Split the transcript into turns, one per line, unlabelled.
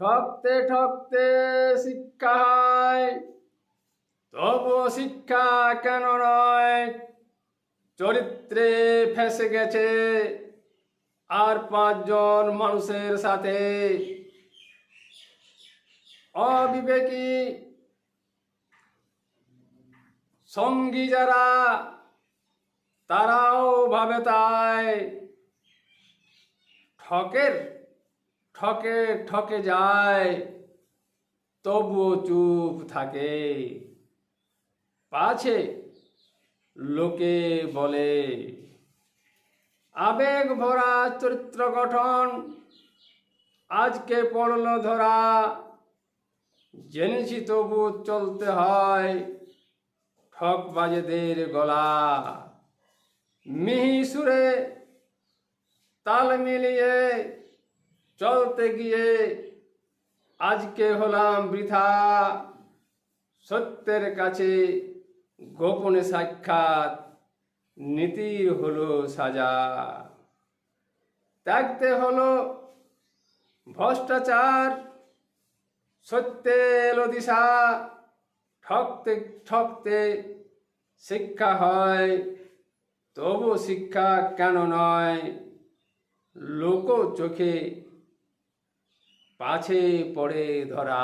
ঠকতে ঠকতে শিক্ষা হয়। তবু শিক্ষা কেন নয়? চরিত্রে ফেসে গেছে আর পাঁচজন মানুষের সাথে। অবিবেকী সঙ্গী যারা, তারাও ভাবে তাই। ঠকের ঠকে ঠকে যায়। তবুও চুপ থাকে। পাছে, লোকে বলে, আবেগ ভরা চরিত্র গঠন, আজকে পড়ল ধরা। জেনেছি তবু চলতে হয় ঠকবাজেদের গলা। মিহি সুরে তাল মিলিয়ে চলতে গিয়ে আজকে হলাম বৃথা। সত্যের কাছে গোপনে সাক্ষাৎ, নীতির হলো সাজা। ত্যাগতে হলো ভ্রষ্টাচার, সত্যে এলো দিশা। ঠকতে ঠকতে শিক্ষা হয়, তবু শিক্ষা কেন নয়? লোক চোখে পাছে পড়ে ধরা